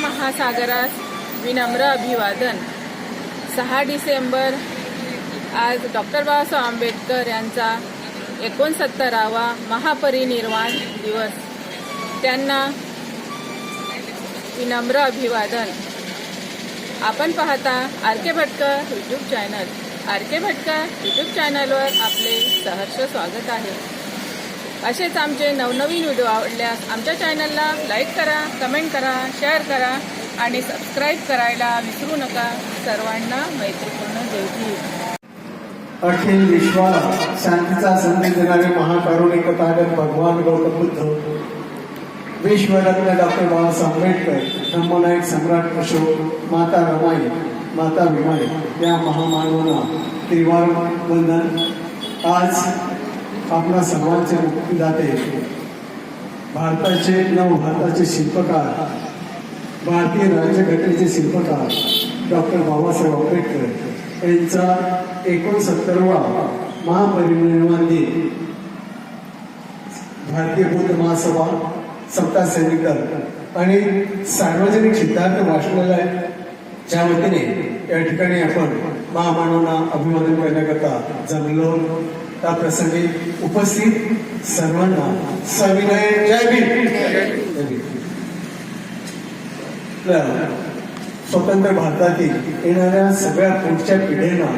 महासागरास विनम्र अभिवादन. सहा डिसेंबर आज डॉक्टर बाबासाहेब आंबेडकर यांचा एकोणसत्तरावा महापरिनिर्वाण दिवस. त्यांना विनम्र अभिवादन. आपण पाहता R K Bhatkar YouTube channel R K Bhatkar YouTube चॅनलवर आपले सहर्ष स्वागत आहे. असेच आमचे नवनवीन व्हिडिओ आवडल्यास आमच्या चॅनलला लाईक करा कमेंट करा शेअर करा आणि सबस्क्राईब करायला विसरू नका. सर्वांना मैत्रीपूर्ण जय अखिल विश्वाला शांतीचा संदेश देणारे महाकारुणिक तथागत भगवान गौतम बुद्ध विश्वरत्न डॉक्टर बाबासाहेब आंबेडकर धम्मनायक सम्राट अशोक माता रमाई माता विमाई या महामानवांना त्रिवार वंदन. आज आपणा सर्वांचे दाते भारताचे नव भारताचे शिल्पकार भारतीय राज्यघटनेचे शिल्पकार डॉक्टर बाबासाहेब आंबेडकर यांचा एकोणसत्तरवा महापरिनिर्वाण दिन. भारतीय बौद्ध महासभा सत्ता सेनेकर आणि सार्वजनिक सिद्धार्थ वाचनालयाच्या वतीने या ठिकाणी आपण महामानवांना अभिवादन करण्याकरता जमलो. त्या प्रसंगी उपस्थित सर्वांना सविनय जय भीम. स्वतंत्र भारतातील येणाऱ्या सगळ्या पुढच्या पिढ्यांना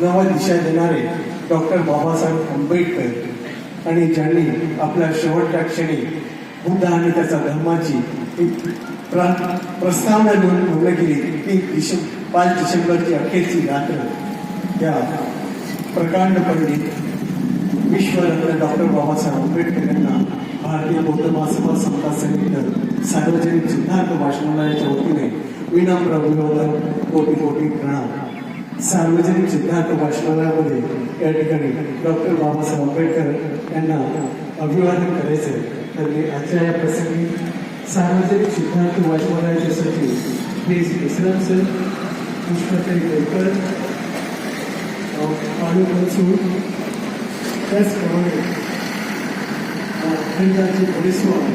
नव दिशा देणारे डॉक्टर बाबासाहेब आंबेडकर आणि ज्यांनी आपल्या शेवटच्या क्षणी बुद्ध आणि त्याच्या धर्माची प्रस्तावना देऊन पूर्ण केली ती डिसें पाच डिसेंबरची अखेरची रात्र या प्रकांड पंडित विश्वरत्न डॉक्टर बाबासाहेब आंबेडकर यांना भारतीय बौद्ध महासभा समता समिती सार्वजनिक सिद्धार्थ वाचनालयाच्या वतीने विनम्र अभिवादन कोटी कोटी प्रणाम. सार्वजनिक सिद्धार्थ वाचनालयामध्ये या ठिकाणी डॉक्टर बाबासाहेब आंबेडकर यांना अभिवादन करायचे तर मी आजच्या या प्रसंगी सार्वजनिक सिद्धार्थ वाचनालयाचे सचिव प्लीज विश्राम सर पुष्पताई केळकर पाळू बनसूर त्याचप्रमाणे केंद्राचे पोलीसवाल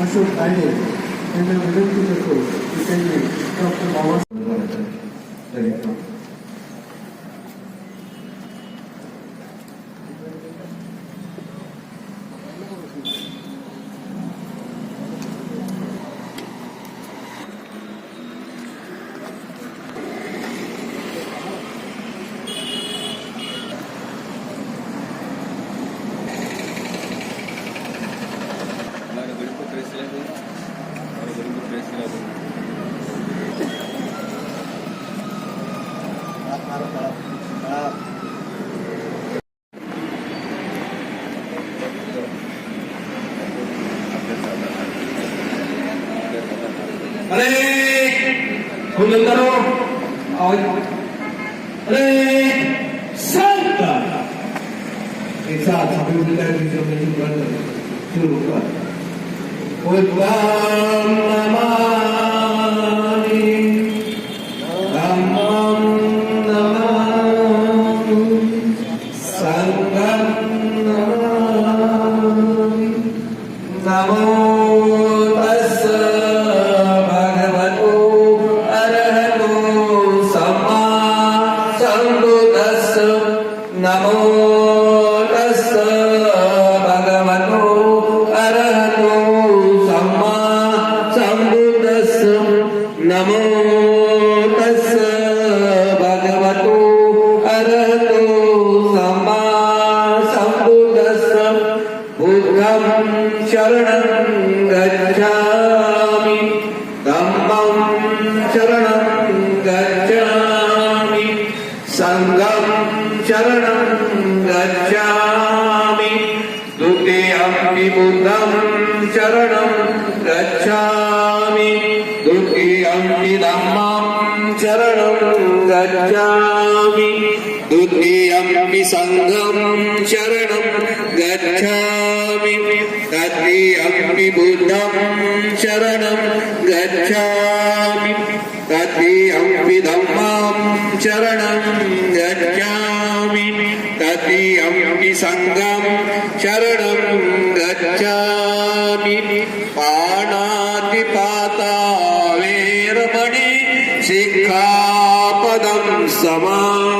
अशोक कायदे यांना विनंती करतो की त्यांनी डॉक्टर बाबासाहेब हमारे अरे कुंदन करो आवाज अरे शांत एक साथ हम लोग मिलकर बीचों में शुरू कर दो शुरू कर बुद्धं नमामि द्वितीयमपि सङ्घं शरणं गच्छामि। तृतीयमपि बुद्धं शरणं गच्छामि। तृतीयमपि धम्मं शरणं गच्छामि। गच्छामि तदीयं सङ्गं शरणं गच्छामि। पाणातिपाता वेरमणि शिक्षापदं समा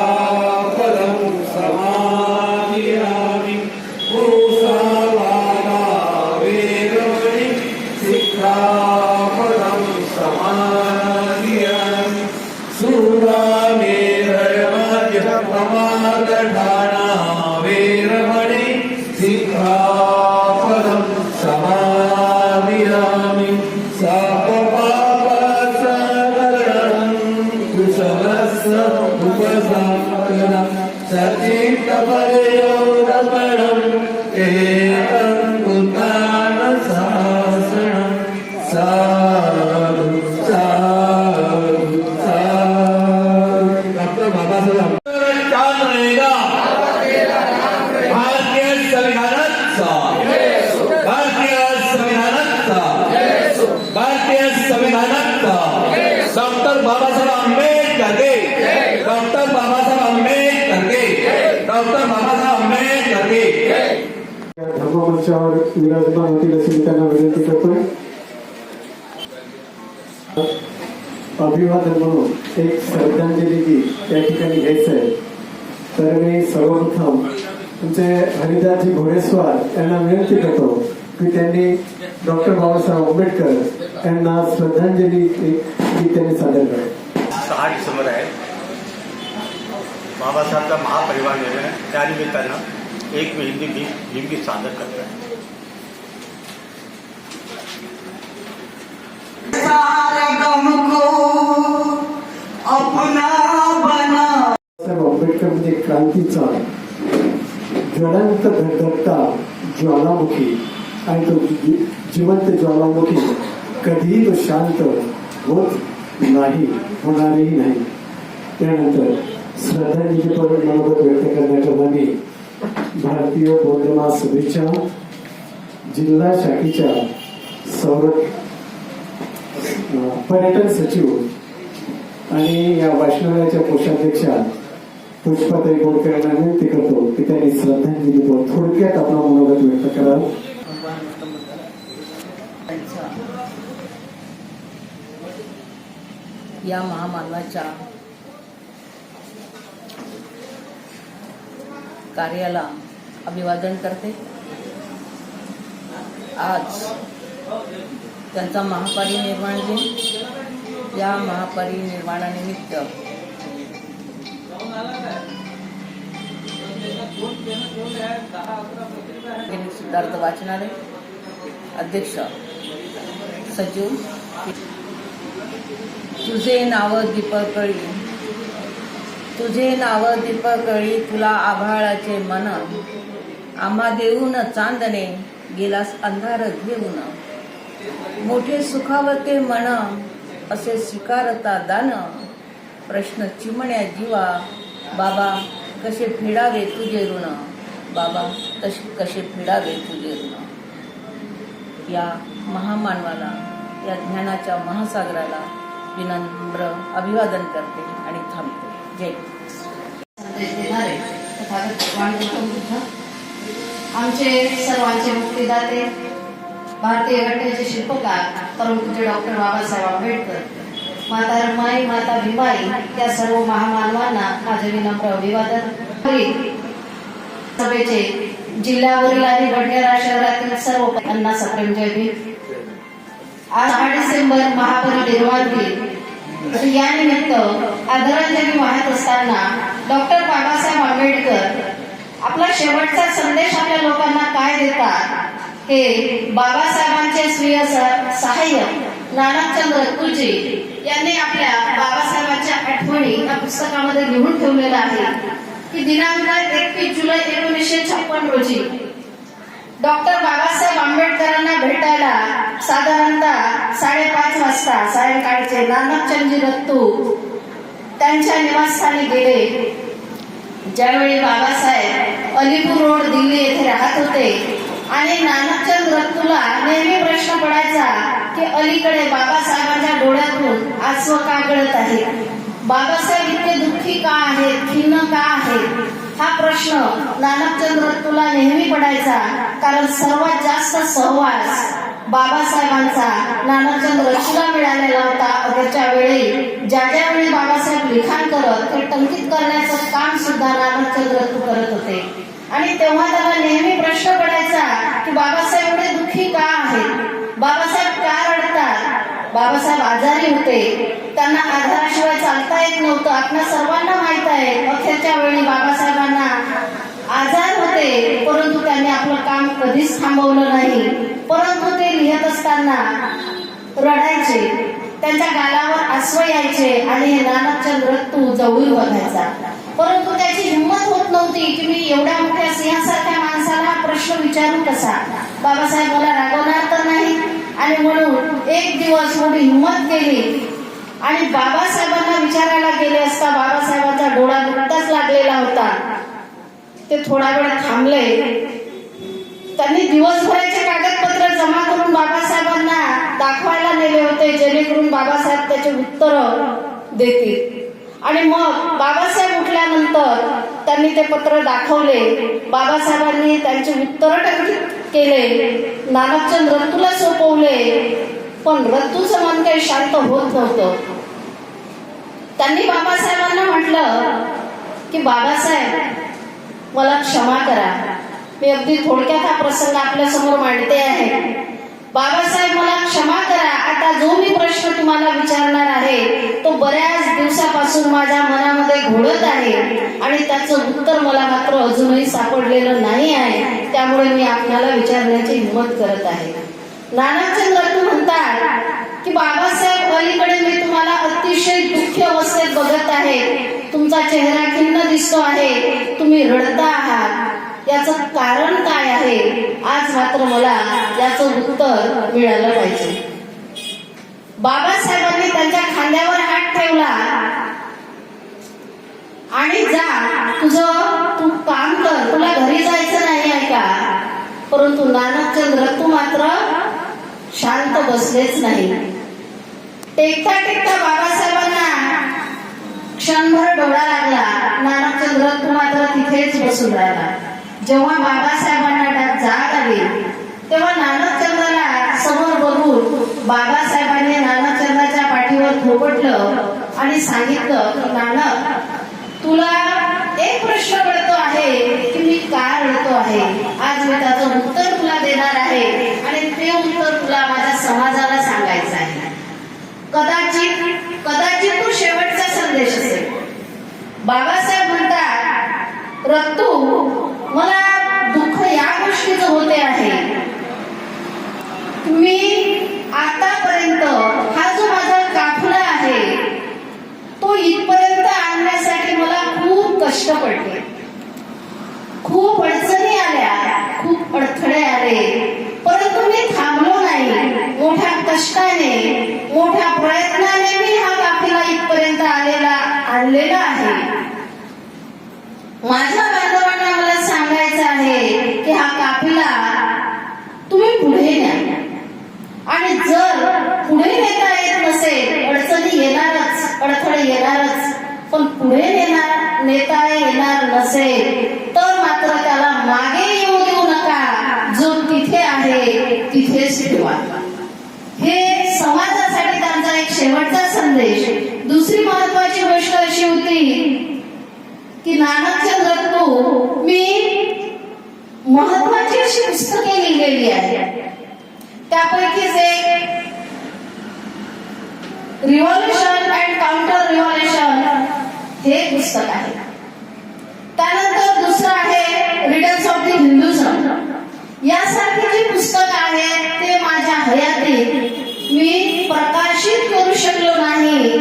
हरिदासजी घोडेस्वार यांना विनंती करतो की त्यांनी डॉक्टर बाबासाहेब आंबेडकर यांना श्रद्धांजली एक गीत त्यांनी सादर करावी सहा डिसेंबर आहे बाबासाहेबचा महापरिवार दिन आहे त्यानिमित्तानं एक मी हिंदी गीत हिंदी सादर करतो आहे सारे गम को अपना बना। बाबासाहेब आंबेडकर म्हणजे क्रांतीचा ज्वलंत धडधडता ज्वालामुखी आणि तो जिवंत ज्वालामुखी कधीही तो शांत होत नाही होणारही नाही. त्यानंतर श्रद्धांजलीपर मनोगत व्यक्त करण्याप्रमाणे भारतीय बौद्धमा सभेच्या जिल्हा शाखेच्या संरक्षण पर्यटन सचिव आणि या वाचनालयाच्या कोषाध्यक्षा पुष्पाताई बोडकर यांना विनंती करतो. की त्यांनी श्रद्धांजली बोल थोडक्यात आपला मनोगत व्यक्त करावं या महामानवाच्या कार्याला अभिवादन करते. आज त्यांचा महापरिनिर्वाण दिन. या महापरिनिर्वाणानिमित्त सिद्धार्थ वाचनालय अध्यक्ष सचिव. तुझे नाव दीपकळी तुझे नाव दीपकळी तुला आभाळाचे मन. आम्हा देऊन चांदणे गेलास अंधार घेऊन. मोठे सुखावते मन असे स्वीकारता दान. प्रश्न चिमण्या जीवा बाबा कसे फेडावे तुझे ऋण? बाबा तसे कसे फिडावे तुझे ऋण? या महामानवाला या ज्ञानाच्या महासागराला विनम्र अभिवादन करते आणि थांबते. जय आमचे सर्वांचे मुक्तीदाते भारतीय घटनेचे शिल्पकार परमपूज्य डॉक्टर बाबासाहेब आंबेडकर माता रमाई माता भीमाई या सर्व महामानवांना माझे विनम्र अभिवादन. सभेचे जिल्ह्यावरील आणि भंडारा शहरातील सर्व अण्णा सप्रेम जय आज आठ डिसेंबर महापरिनिर्वाण दिन. या निमित्त आदरांजली वाहत असताना डॉक्टर बाबासाहेब आंबेडकर आपला शेवटचा संदेश आपल्या लोकांना काय देतात हे बाबासाहेबांचे स्वीय स- सहाय्यक नानाचंद्र तुळजी यांनी आपल्या बाबासाहेबांच्या आठवणी या पुस्तकामध्ये लिहून ठेवलेलं आहे. की दिनांक एकवीस जुलै एकोणीसशे छप्पन रोजी डॉक्टर बाबासाहेब आंबेडकरांना भेटायला साधारणतः साडेपाच वाजता सायंकाळचे नानकचंदजी दत्तू त्यांच्या निवासस्थानी गेले. ज्यावेळी बाबासाहेब अलीपूर रोड दिल्ली येथे राहत होते आणि नानकचंद रत्तूला नेहमी प्रश्न पडायचा की अलीकडे बाबासाहेबांच्या डोळ्यातून आसव का गळत आहे? बाबासाहेब इतके दुःखी का आहेत? खिन्न का आहेत? हा प्रश्न नानकचंद्र तुला नेहमी पडायचा कारण सर्वात जास्त सहवास बाबासाहेबांचा नानकचंद्र तुला मिळालेला होता. अगरच्या वेळी ज्या ज्या वेळी बाबासाहेब लिखाण करत ते टंकित करण्याचं काम सुद्धा नानकचंद्र तू करत होते. आणि तेव्हा त्याला नेहमी प्रश्न पडायचा की बाबासाहेब एवढे दुःखी का आहेत? बाबासाहेब बाबासाहेब आजारी होते. त्यांना आधाराशिवाय चालता येत नव्हतं. आपल्या सर्वांना माहीत आहे. अखेरच्या वेळी बाबासाहेबांना आजार होते. परंतु त्यांनी आपलं काम कधीच थांबवलं नाही. परंतु ते लिहित असताना रडायचे. त्यांच्या गालावर आसव यायचे आणि हे नानकचंद रत्तू जवळून बघायचा. परंतु त्याची हिंमत होत नव्हती की मी एवढ्या मोठ्या सिंहासारख्या माणसाला हा प्रश्न विचारू कसा? बाबासाहेब मला रागवणार आणि म्हणून एक दिवस मोठी हिंमत केली. आणि बाबासाहेबांना विचारायला गेले असता बाबासाहेबांचा डोळा नुकताच लागलेला होता. ते थोडा वेळ थांबले. त्यांनी दिवसभराचे कागदपत्र जमा करून बाबासाहेबांना दाखवायला नेले होते जेणेकरून बाबासाहेब त्याचे उत्तर देतील. आणि मग बाबासाहेब उठल्यानंतर त्यांनी ते पत्र दाखवले. बाबासाहेबांनी त्यांचे उत्तर टाकली. केले नानकचंद रत्तूला सोपवले पण रत्तूचं मन काही शांत होत नव्हतं. त्यांनी बाबासाहेबांना म्हटलं की बाबासाहेब मला क्षमा करा. मी अगदी थोडक्यात हा प्रसंग आपल्यासमोर मांडते आहे. बाबासाहेब मला क्षमा करा. आता जो मी प्रश्न तुम्हाला विचारणार आहे तो बऱ्याच दिवसापासून माझ्या मनामध्ये घोडत आहे आणि त्याचं उत्तर मला मात्र अजूनही सापडलेलं नाही आहे. त्यामुळे मी आपल्याला विचारण्याची हिंमत करत आहे. नानाचंद म्हणतात की बाबासाहेब अलीकडे मी तुम्हाला अतिशय दुःखी अवस्थेत बघत आहे. तुमचा चेहरा खिन्न दिसतो आहे. तुम्ही रडता आहात. याचं कारण काय आहे? आज मात्र मला याचं उत्तर मिळालं पाहिजे. बाबासाहेबांनी त्यांच्या खांद्यावर हात ठेवला. आणि जा तुझं तू काम कर. तुला घरी जायचं नाही आहे का? परंतु नानकचंद्र तू मात्र शांत बसलेच नाही. टेकता टेकता बाबासाहेबांना क्षणभर डोळा लागला. नानकचंद्र तू मात्र तिथेच बसून राहिला. जेव्हा बाबासाहेबांना डा- जाग आली तेव्हा नानकचंद्राला समोर बघून बाबासाहेबांनी नानकचंद्राच्या पाठीवर थोपटलं आणि सांगितलं की नानक तुला एक प्रश्न पडतो आहे की मी का रडतो आहे? आज मी त्याचं उत्तर तुला देणार आहे आणि ते उत्तर तुला माझ्या समाजाला सांगायचं आहे. कदाचित कदाचित तो शेवटचा संदेश असेल. बाबासाहेब म्हणतात रत्तू माझ्या बांधवांना मला सांगायचं आहे की हा काफिला तुम्ही पुढे न्या. आणि जर पुढे नेता येत नसेल अडचणी येणारच अडथळे येणारच पण पुढे नेणार नेता येणार नसेल तर मात्र त्याला मागे येऊ देऊ नका. जो तिथे आहे तिथेच ठेवा हे समाजासाठी त्यांचा एक शेवटचा संदेश. दुसरी महत्वाची गोष्ट अशी होती की नाना रत्तू मी महत्वाची अशी पुस्तके लिहिलेली आहे त्यापैकीच एक रिव्हॉल्युशन अँड काउंटर रिव्हॉल्युशन हे पुस्तक आहे. त्यानंतर दुसरं आहे रिडल्स ऑफ द हिंदुझम यासारखी जी पुस्तक आहेत ते माझ्या हयातीत. मी प्रकाशित करू शकलो नाही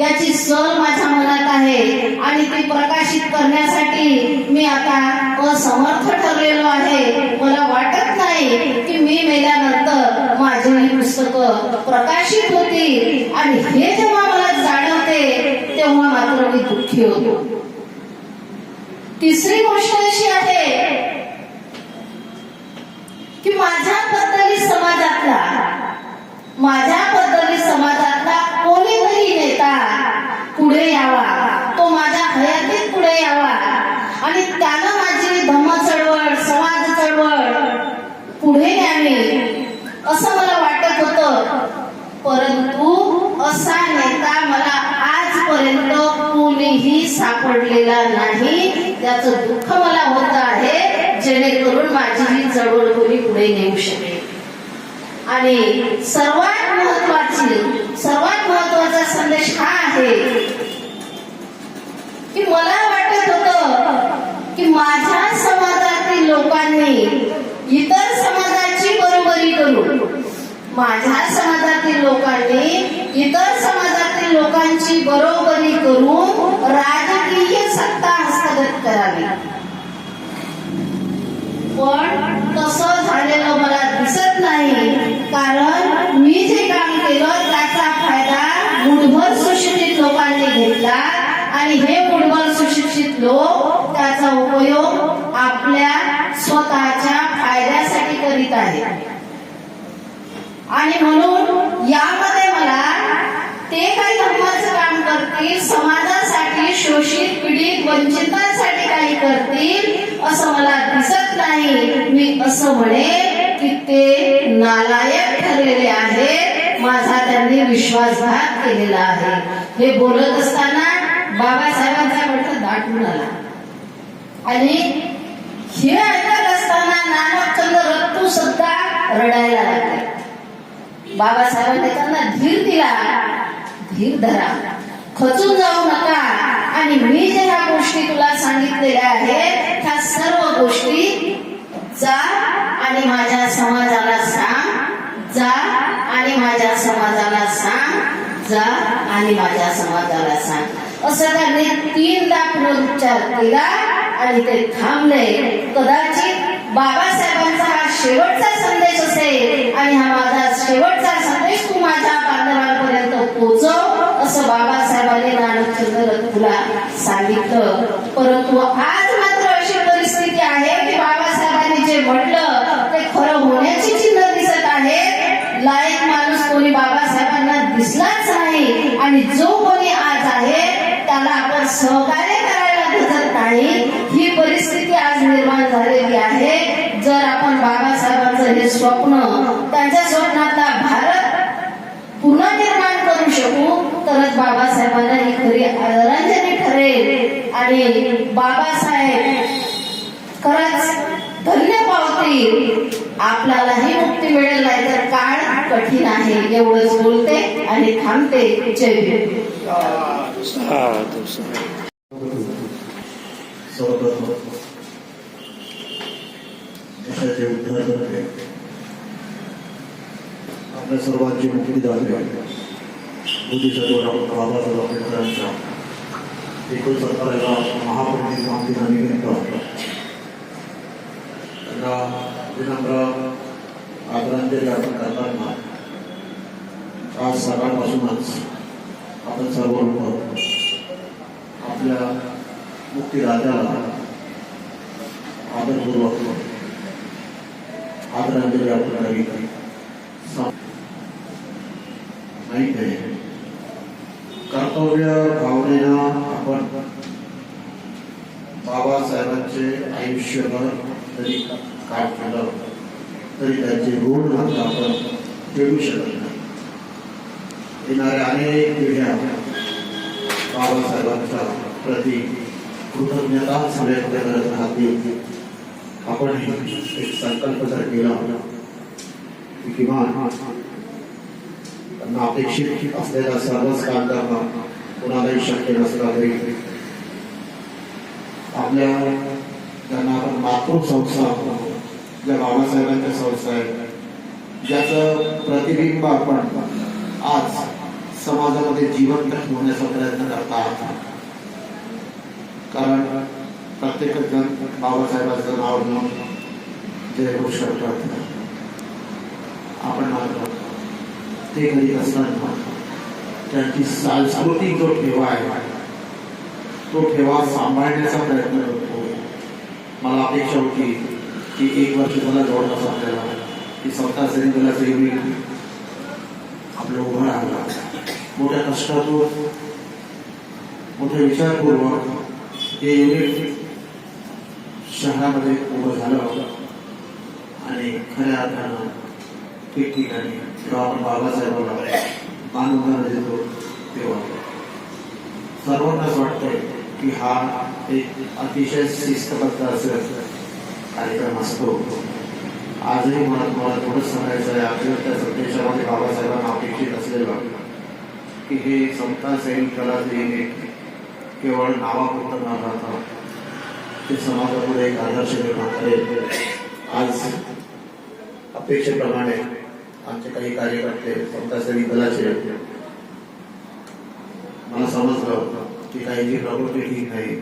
याची सल माझ्या मनात आहे. आणि ती प्रकाशित करण्यासाठी मी आता असमर्थ ठरलेलो आहे. मला वाटत नाही की मी मेल्यानंतर माझी पुस्तकं प्रकाशित होती आणि हे जेव्हा मला जाणवते तेव्हा मात्र मी दुःखी होतो. तिसरी गोष्ट अशी आहे की माझ्या पद्धती समाजातला माझ्या पद्धती समाजातला कोणीतरी नेता पुढे यावा तो माझ्या हयातीत पुढे यावा आणि त्यानं माझी धम्म चळवळ समाज चळवळ पुढे न्यावी असं मला वाटत होतं परंतु असा नेता मला आजपर्यंत कोणीही सापडलेला नाही त्याचं दुःख मला होत आहे जेणेकरून माझी ही चळवळ कोणी पुढे नेऊ शकेल आणि सर्वात महत्वाची सर्वात महत्त्वाचा संदेश हा आहे की मला वाटत होतं की माझ्या समाजातील लोकांनी इतर समाजाची बरोबरी करून माझ्या समाजातील लोकांनी इतर समाजातील लोकांची बरोबरी करून राजकीय सत्ता हस्तगत करावी. पण तसं झालेलं मला दिसत नाही. कारण मी जे काम केलं त्याचा फायदा मुठभर सुशिक्षित लोकांनी घेतला. आणि हे मुठभर सुशिक्षित लोक त्याचा उपयोग आपल्या स्वतःच्या फायद्यासाठी करीत आहेत. आणि म्हणून यामध्ये मला ते काही धर्माचं काम करतील समाजासाठी शोषित पीडित वंचितांसाठी काही करतील असं मला दिसत नाही. मी असं म्हणेन की ते नालायक ठरलेले आहेत. माझा त्यांनी विश्वासघात केलेला आहे. हे बोलत असताना बाबासाहेबांचा कंठ दाटून आला. आणि हे ऐकत असताना नानकचंद रत्तू सुद्धा रडायला लागले. बाबासाहेबांनी त्यांना धीर दिला. धीर धरा. खचून जाऊ नका. आणि मी ज्या ह्या गोष्टी तुला सांगितलेल्या आहेत त्या सर्व गोष्टी जा आणि माझ्या समाजाला सांग. जा आणि माझ्या समाजाला सांग. जा आणि माझ्या समाजाला सांग. असं त्यांनी तीनदा पुनरुच्चार केला आणि ते थांबले. कदाचित बाबासाहेबांचा हा शेवटचा संदेश असेल आणि हा माझा शेवटचा संदेश तू माझ्या बांधवांपर्यंत पोहोचव. बाबासाहेबांनी नानकचंद्र सांगितलं परंतु आज मात्र अशी परिस्थिती आहे की बाबासाहेबांनी जे म्हटलं ते खरं होण्याची चिन्ह दिसत आहे लायक माणूस कोणी बाबासाहेबांना दिसलाच नाही आणि जो कोणी आज आहे त्याला आपण सहकार्य करायला दिसत नाही ही परिस्थिती आज निर्माण झालेली आहे जर आपण बाबासाहेबांचं हे स्वप्न त्यांच्या स्वप्नातला भारत पुन्हा निर्माण करू शकू तरच बाबासाहेबांना ही खरी आदरांजली ठरेल. आणि बाबासाहेब खरंच धन्य पावतील. आपल्यालाही मुक्ती मिळेल नाही तर काळ कठीण आहे. एवढंच बोलते आणि थांबते. जय भीम. देशाचे उद्धार आपल्या सर्वांची मुक्ती झाली बुद्धिसत्व डॉक्टर बाबासाहेब आंबेडकरांच्या एकोणसत्तराव्या महापरिनिर्वाण दिनानिमित्त त्यांना विनम्र आदरांजली अर्पण करताना आज सकाळपासूनच आपण सर्व लोक आपल्या मुक्तीदात्याला आदरपूर्वक आदरांजली अर्पण करावी माहीत आहे कर्तव्य भावनेनं आपण बाबासाहेबांचे आयुष्यभर तरी काम केलं तरी त्यांचे ऋण नातं आपण फेडू शकत नाही. येणाऱ्या अनेक पिढ्या बाबासाहेबांच्या प्रती कृतज्ञता व्यक्त करत राहतील आपण एक संकल्प जर केला की किमान त्यांना अपेक्षित असलेला सर्वच काम करणं कोणालाही शक्य नसला तरी आपल्या मातृसंस्था ज्या बाबासाहेबांच्या संस्था आहेत ज्याचं प्रतिबिंब आपण आज समाजामध्ये जिवंत ठेवण्याचा प्रयत्न करता आहात. कारण प्रत्येक जण बाबासाहेबांचं नाव घेऊन जय घोष करतात. आपण ते करीत असताना त्यांची सांस्कृतिक जो ठेवा आहे तो ठेवा सांभाळण्याचा प्रयत्न करतो. मला अपेक्षा होती की एक वर्ष झालं जवळपास आपल्याला की स्वतः सैनिकाचं मी आपलं उभं राहणार मोठ्या कष्टातून मोठ्या विचारपूर्वक हे युनिट शहरामध्ये उभं झालं होतं. आणि खऱ्या अर्थानं ठिकठिकाणी जेव्हा आपण बाबासाहेबांना आनंदानं देतो तेव्हा. सर्वांनाच वाटतंय की हा एक अतिशय शिस्तबद्ध असं कार्यक्रम असतो. आजही मला तुम्हाला थोडंच सांगायचं आहे. आपल्या त्या संदेशामध्ये बाबासाहेबांना अपेक्षित असलेलं की हे समता सैनिक कला देणे केवळ नावापुरतं न राहता ते समाजापुढे एक आदर्श निर्माण करेल. आज अपेक्षेप्रमाणे आमचे काही कार्यकर्ते समता सैनिक दलाचे मला समजलं. की काही प्रकृती ठीक नाही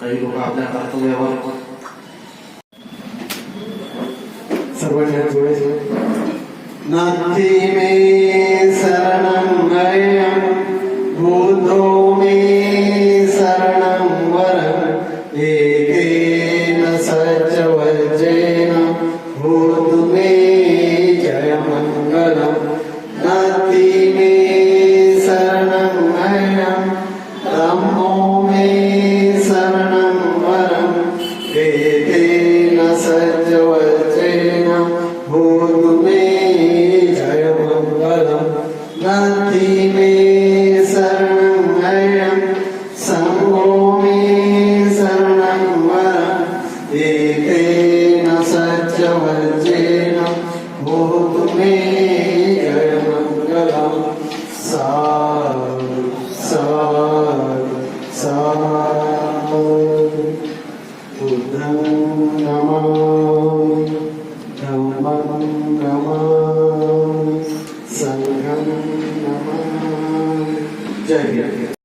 काही लोक आपल्या कर्तव्यावर जोडायचे नाथी मे